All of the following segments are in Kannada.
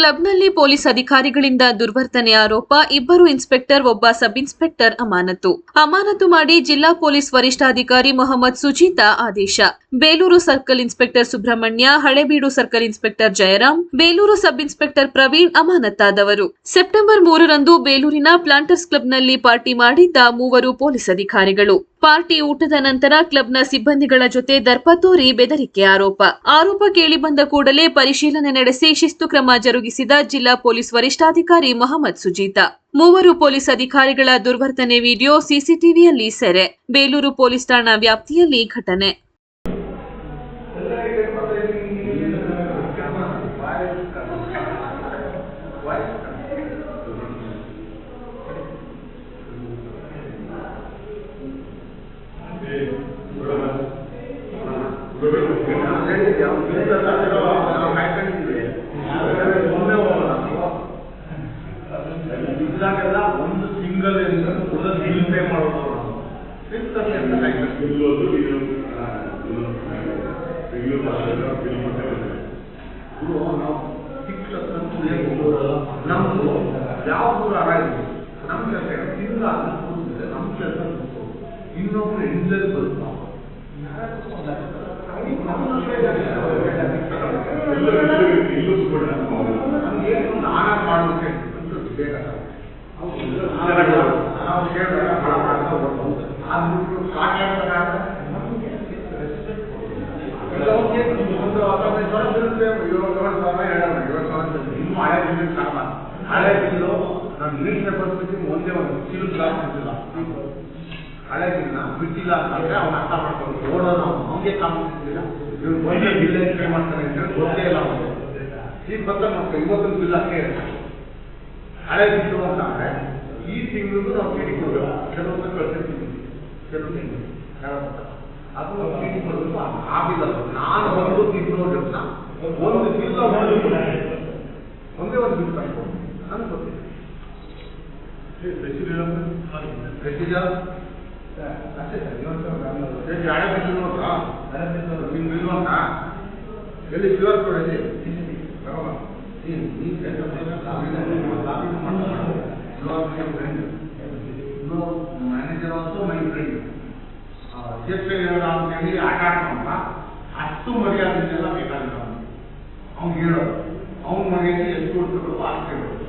ಕ್ಲಬ್ನಲ್ಲಿ ಪೊಲೀಸ್ ಅಧಿಕಾರಿಗಳಿಂದ ದುರ್ವರ್ತನೆ ಆರೋಪ, ಇಬ್ಬರು ಇನ್ಸ್ಪೆಕ್ಟರ್, ಒಬ್ಬ ಸಬ್ ಇನ್ಸ್ಪೆಕ್ಟರ್ ಅಮಾನತು ಅಮಾನತು ಮಾಡಿ ಜಿಲ್ಲಾ ಪೊಲೀಸ್ ವರಿಷ್ಠಾಧಿಕಾರಿ ಮೊಹಮ್ಮದ್ ಸುಜೀತಾ ಆದೇಶ. Belur circle inspector Subrahmanya, Halebidu circle inspector Jayaram Belur sub inspector Praveen ಅಮಾನತ್ತಾದವರು. September ಮೂರರಂದು ಬೇಲೂರಿನ ಪ್ಲಾಂಟರ್ಸ್ ಕ್ಲಬ್ನಲ್ಲಿ ಪಾರ್ಟಿ ಮಾಡಿದ್ದ ಮೂವರು ಪೊಲೀಸ್ ಅಧಿಕಾರಿಗಳು. ಪಾರ್ಟಿ ಊಟದ ನಂತರ ಕ್ಲಬ್ನ ಸಿಬ್ಬಂದಿಗಳ ಜೊತೆ ದರ್ಪ ತೋರಿ ಬೆದರಿಕೆ ಆರೋಪ. ಆರೋಪ ಕೇಳಿಬಂದ ಕೂಡಲೇ ಪರಿಶೀಲನೆ ನಡೆಸಿ ಶಿಸ್ತು ಕ್ರಮ ಜರುಗಿಸಿದ ಜಿಲ್ಲಾ ಪೊಲೀಸ್ ವರಿಷ್ಠಾಧಿಕಾರಿ ಮೊಹಮ್ಮದ್ ಸುಜೀತಾ. ಮೂವರು ಪೊಲೀಸ್ ಅಧಿಕಾರಿಗಳ ದುರ್ವರ್ತನೆ ವಿಡಿಯೋ ಸಿಸಿಟಿವಿಯಲ್ಲಿ ಸೆರೆ. ಬೇಲೂರು ಪೊಲೀಸ್ ಠಾಣಾ ವ್ಯಾಪ್ತಿಯಲ್ಲಿ ಘಟನೆ. ಬಂದಿದೆ. ನಾವು ಫಿಕ್ಸ್ ನಮ್ದು ಯಾವ ಊರು ಆರಾಯಿತು ನಮ್ಮ ಕೆಲಸ ತಿಂಗಳ ಕೂತಿದ್ರೆ ನಮ್ಮ ಕೆಲಸ ಇನ್ನೊಬ್ರು ಎಂಜಲ್ ನಮ್ಗೆ ಏನು ನಾನಾ ಮಾಡ್ಬೇಕು ಅಂತ ಬೇಕಾಗಲ್ಲ ನಾವು ಕೇಳಿದಾಗ ಹಣ ಮಾಡ್ತಾ ಹೋಗ್ಬೋದು ಅದು ಹಳೆ ಬಿಲ್ಲು ನಾನು ನ್ಯೂಸ್ ಪೇಪರ್ ಬಿಟ್ಟು ಒಂದೇ ಒಂದು ಚೀಲು ಗ್ಲಾಸ್ ಬಿಟ್ಟಿಲ್ಲ ಹಳೆ ಬಿಲ್ಲ ಬಿಟ್ಟಿಲ್ಲ ಅಂತಂದ್ರೆ ಅವ್ನು ಅರ್ಥ ಮಾಡ್ಕೊಂಡು ನೋಡೋಣ ಅವ್ನಿಗೆ ಕಾಮಿಲ್ಲ ಇವ್ರು ಒಂದೇ ಬಿಲ್ ಪೇ ಮಾಡ್ತಾನೆ ಅಂತ ಹೇಳಿ ಗೊತ್ತೇ ಇಲ್ಲ ಅವನು ಈಗ ಗೊತ್ತ ಮಾಡ್ಕೊ ಇವತ್ತಿನ ಬಿಲ್ ಅಷ್ಟೇ ಇರುತ್ತೆ ಹಳೆ ಬಿಲ್ಲು ಅಂತಂದ್ರೆ ಈ ತಿಂಗಳು ನಾವು ಚೀಟಿ ಕೊಡ್ಬೇಕು ಕೆಲವೊಂದು ಕಳ್ಸಿರ್ತೀವಿ ಕೆಲವೊಂದು ಹೇಳೋದು ಅದು ನಾವು ಚೀಟಿ ಕೊಡಬೇಕು ಆ ಬಿಲ್ ಅಲ್ಲ ನಾನು ಒಂದು ತಿಂಗಳು ದಿವಸ ಒಂದು ಬಿಲ್ ಒಂದು ಒಂದೇ ಒಂದು ಬಿಲ್ ಕಟ್ಕೊಂಡು ನನ್ಗೆ ಗೊತ್ತಿಲ್ಲ ಪ್ರೊಸೀಜರ್ ಅಷ್ಟೇ ಸರ್ ಇವತ್ತು ಹಳೆ ಬಿಲ್ ನೋಡ್ರಾ ನಿಮ್ಮ ಬಿಲ್ ನೋಡ್ರಾ ಎಲ್ಲಿ ಕ್ಯೂ ಆರ್ ಕೋಡ್ ಇದೆ ಮ್ಯಾನೇಜರ್ ಆಲ್ಸೋ ಮೈ ಫ್ರೆಂಡ್ ಅಧ್ಯಕ್ಷ ಹೇಳೋಣ ಅಂತೇಳಿ ಆಟ ಆಡ್ಕೊಂಡ ಅಷ್ಟು ಮರ್ಯಾದೆಲ್ಲ ಬೇಕಾಗಿಲ್ಲ ಅವ್ನು ಹೇಳೋದು ಅವ್ನ ಮನೆಗೆ ಎಷ್ಟು ಕೊಡ್ಬೇಕು ಅಷ್ಟು ಹೇಳೋದು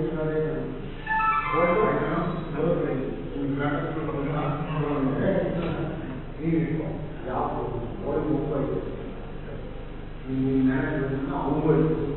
wood.